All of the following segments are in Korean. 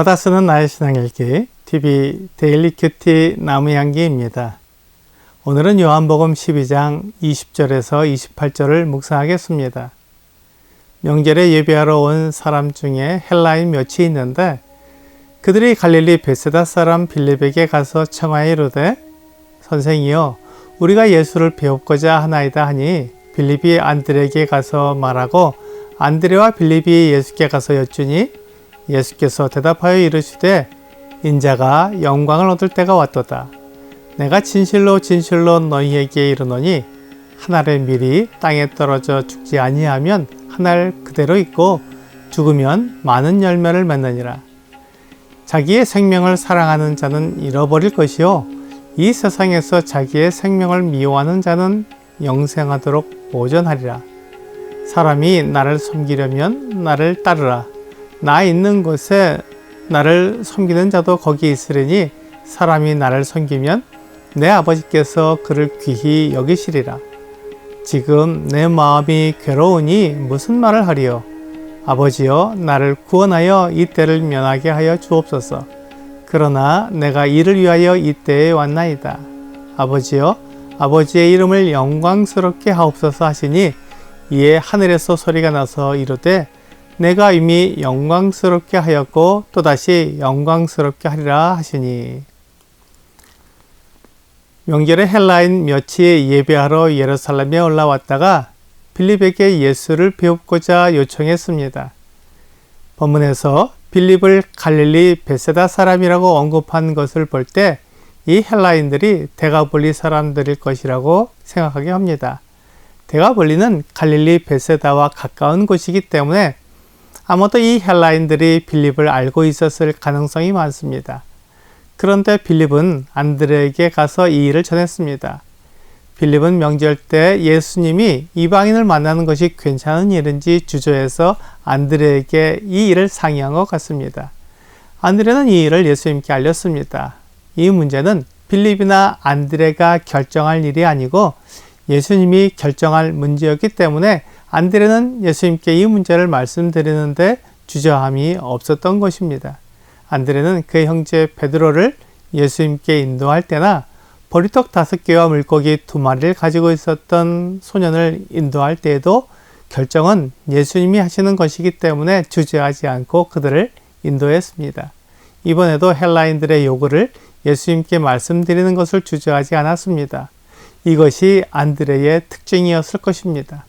주마다 쓰는 나의 신앙일기 TV 데일리 큐티 나무향기입니다. 오늘은 요한복음 12장 20절에서 28절을 묵상하겠습니다. 명절에 예배하러 온 사람 중에 헬라인 몇이 있는데 그들이 갈릴리 베세다 사람 빌립에게 가서 청하에 이르되 선생이여 우리가 예수를 배웁고자 하나이다 하니 빌립이 안드레에게 가서 말하고 안드레와 빌립이 예수께 가서 여쭈니 예수께서 대답하여 이르시되 인자가 영광을 얻을 때가 왔도다. 내가 진실로 진실로 너희에게 이르노니 한 알의 밀이 땅에 떨어져 죽지 아니하면 한 알 그대로 있고 죽으면 많은 열매를 맺느니라. 자기의 생명을 사랑하는 자는 잃어버릴 것이요 이 세상에서 자기의 생명을 미워하는 자는 영생하도록 보존하리라. 사람이 나를 섬기려면 나를 따르라. 나 있는 곳에 나를 섬기는 자도 거기 있으리니 사람이 나를 섬기면 내 아버지께서 그를 귀히 여기시리라. 지금 내 마음이 괴로우니 무슨 말을 하리요? 아버지여 나를 구원하여 이 때를 면하게 하여 주옵소서. 그러나 내가 이를 위하여 이 때에 왔나이다. 아버지여 아버지의 이름을 영광스럽게 하옵소서 하시니 이에 하늘에서 소리가 나서 이르되 내가 이미 영광스럽게 하였고 또다시 영광스럽게 하리라 하시니 명절에 헬라인 몇이 예배하러 예루살렘에 올라왔다가 빌립에게 예수를 배우고자 요청했습니다. 본문에서 빌립을 갈릴리 베세다 사람이라고 언급한 것을 볼 때 이 헬라인들이 대가볼리 사람들일 것이라고 생각하게 합니다. 대가볼리는 갈릴리 베세다와 가까운 곳이기 때문에 아마도 이 헬라인들이 빌립을 알고 있었을 가능성이 많습니다. 그런데 빌립은 안드레에게 가서 이 일을 전했습니다. 빌립은 명절 때 예수님이 이방인을 만나는 것이 괜찮은 일인지 주저해서 안드레에게 이 일을 상의한 것 같습니다. 안드레는 이 일을 예수님께 알렸습니다. 이 문제는 빌립이나 안드레가 결정할 일이 아니고 예수님이 결정할 문제였기 때문에 안드레는 예수님께 이 문제를 말씀드리는데 주저함이 없었던 것입니다. 안드레는 그의 형제 베드로를 예수님께 인도할 때나 보리떡 다섯 개와 물고기 두 마리를 가지고 있었던 소년을 인도할 때에도 결정은 예수님이 하시는 것이기 때문에 주저하지 않고 그들을 인도했습니다. 이번에도 헬라인들의 요구를 예수님께 말씀드리는 것을 주저하지 않았습니다. 이것이 안드레의 특징이었을 것입니다.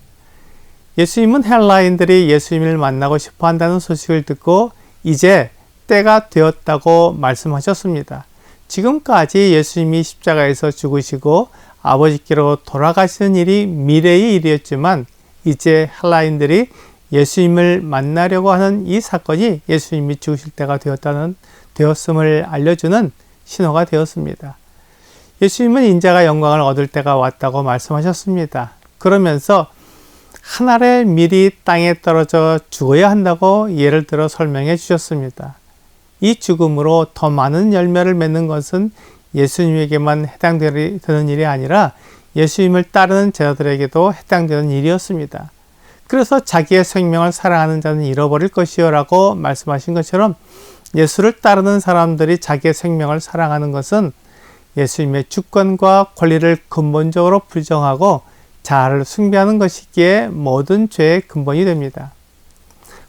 예수님은 헬라인들이 예수님을 만나고 싶어 한다는 소식을 듣고 이제 때가 되었다고 말씀하셨습니다. 지금까지 예수님이 십자가에서 죽으시고 아버지께로 돌아가시는 일이 미래의 일이었지만 이제 헬라인들이 예수님을 만나려고 하는 이 사건이 예수님이 죽으실 때가 되었다는 되었음을 알려주는 신호가 되었습니다. 예수님은 인자가 영광을 얻을 때가 왔다고 말씀하셨습니다. 그러면서 한 알의 밀이 땅에 떨어져 죽어야 한다고 예를 들어 설명해 주셨습니다. 이 죽음으로 더 많은 열매를 맺는 것은 예수님에게만 해당되는 일이 아니라 예수님을 따르는 제자들에게도 해당되는 일이었습니다. 그래서 자기의 생명을 사랑하는 자는 잃어버릴 것이요 라고 말씀하신 것처럼 예수를 따르는 사람들이 자기의 생명을 사랑하는 것은 예수님의 주권과 권리를 근본적으로 부정하고 자아를 숭배하는 것이기에 모든 죄의 근본이 됩니다.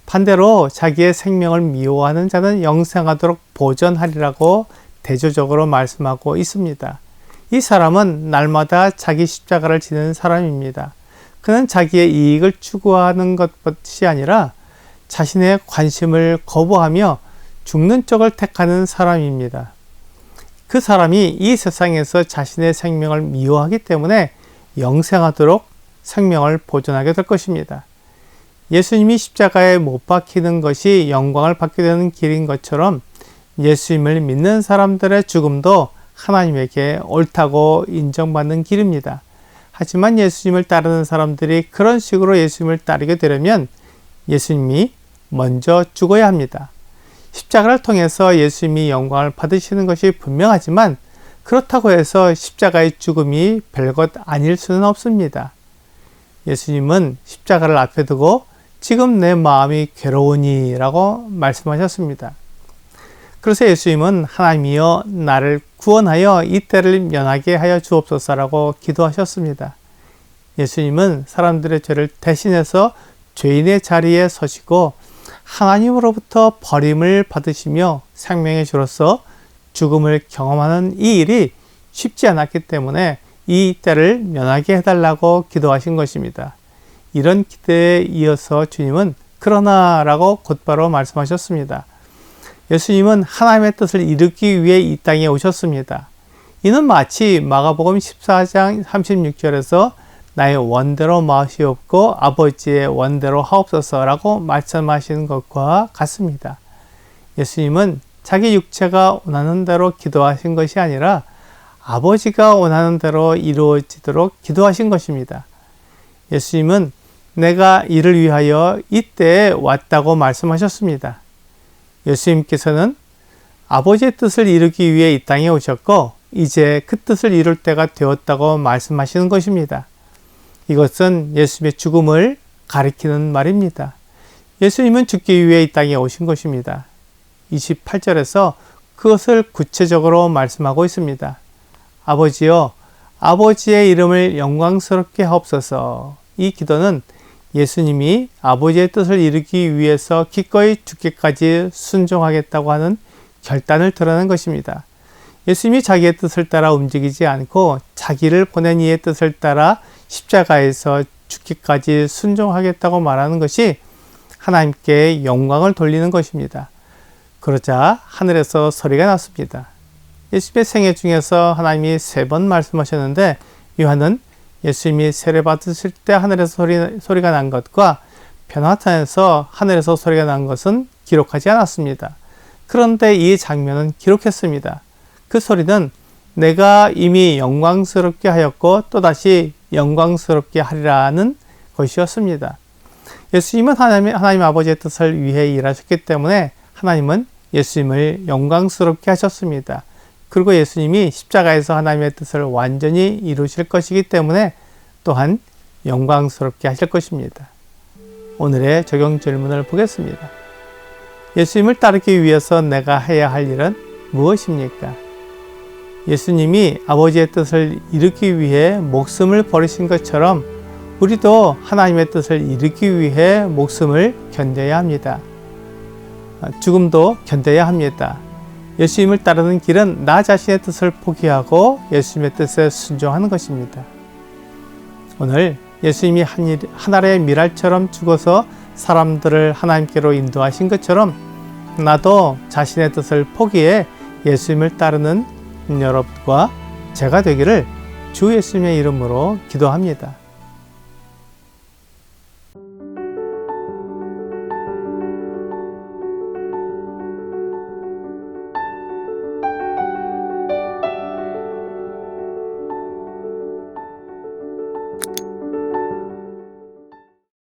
반대로 자기의 생명을 미워하는 자는 영생하도록 보전하리라고 대조적으로 말씀하고 있습니다. 이 사람은 날마다 자기 십자가를 지는 사람입니다. 그는 자기의 이익을 추구하는 것이 아니라 자신의 관심을 거부하며 죽는 쪽을 택하는 사람입니다. 그 사람이 이 세상에서 자신의 생명을 미워하기 때문에 영생하도록 생명을 보존하게 될 것입니다. 예수님이 십자가에 못 박히는 것이 영광을 받게 되는 길인 것처럼 예수님을 믿는 사람들의 죽음도 하나님에게 옳다고 인정받는 길입니다. 하지만 예수님을 따르는 사람들이 그런 식으로 예수님을 따르게 되려면 예수님이 먼저 죽어야 합니다. 십자가를 통해서 예수님이 영광을 받으시는 것이 분명하지만 그렇다고 해서 십자가의 죽음이 별것 아닐 수는 없습니다. 예수님은 십자가를 앞에 두고 지금 내 마음이 괴로우니 라고 말씀하셨습니다. 그래서 예수님은 하나님이여 나를 구원하여 이 때를 면하게 하여 주옵소서라고 기도하셨습니다. 예수님은 사람들의 죄를 대신해서 죄인의 자리에 서시고 하나님으로부터 버림을 받으시며 생명의 주로서 죽음을 경험하는 이 일이 쉽지 않았기 때문에 이 때를 면하게 해달라고 기도하신 것입니다. 이런 기대에 이어서 주님은 그러나 라고 곧바로 말씀하셨습니다. 예수님은 하나님의 뜻을 이루기 위해 이 땅에 오셨습니다. 이는 마치 마가복음 14장 36절에서 나의 원대로 마시옵고 아버지의 원대로 하옵소서라고 말씀하시는 것과 같습니다. 예수님은 자기 육체가 원하는 대로 기도하신 것이 아니라 아버지가 원하는 대로 이루어지도록 기도하신 것입니다. 예수님은 내가 이를 위하여 이때에 왔다고 말씀하셨습니다. 예수님께서는 아버지의 뜻을 이루기 위해 이 땅에 오셨고 이제 그 뜻을 이룰 때가 되었다고 말씀하시는 것입니다. 이것은 예수님의 죽음을 가리키는 말입니다. 예수님은 죽기 위해 이 땅에 오신 것입니다. 28절에서 그것을 구체적으로 말씀하고 있습니다. 아버지여, 아버지의 이름을 영광스럽게 하옵소서. 이 기도는 예수님이 아버지의 뜻을 이루기 위해서 기꺼이 죽기까지 순종하겠다고 하는 결단을 드러낸 것입니다. 예수님이 자기의 뜻을 따라 움직이지 않고 자기를 보낸 이의 뜻을 따라 십자가에서 죽기까지 순종하겠다고 말하는 것이 하나님께 영광을 돌리는 것입니다. 그러자 하늘에서 소리가 났습니다. 예수님의 생애 중에서 하나님이 세 번 말씀하셨는데 요한은 예수님이 세례 받으실 때 하늘에서 소리, 소리가 난 것과 변화탄에서 하늘에서 소리가 난 것은 기록하지 않았습니다. 그런데 이 장면은 기록했습니다. 그 소리는 내가 이미 영광스럽게 하였고 또다시 영광스럽게 하리라는 것이었습니다. 예수님은 하나님, 하나님 아버지의 뜻을 위해 일하셨기 때문에 하나님은 예수님을 영광스럽게 하셨습니다. 그리고 예수님이 십자가에서 하나님의 뜻을 완전히 이루실 것이기 때문에 또한 영광스럽게 하실 것입니다. 오늘의 적용 질문을 보겠습니다. 예수님을 따르기 위해서 내가 해야 할 일은 무엇입니까? 예수님이 아버지의 뜻을 이루기 위해 목숨을 버리신 것처럼 우리도 하나님의 뜻을 이루기 위해 목숨을 견뎌야 합니다. 죽음도 견뎌야 합니다. 예수님을 따르는 길은 나 자신의 뜻을 포기하고 예수님의 뜻에 순종하는 것입니다. 오늘 예수님이 하늘의 미랄처럼 죽어서 사람들을 하나님께로 인도하신 것처럼 나도 자신의 뜻을 포기해 예수님을 따르는 여러분과 제가 되기를 주 예수님의 이름으로 기도합니다.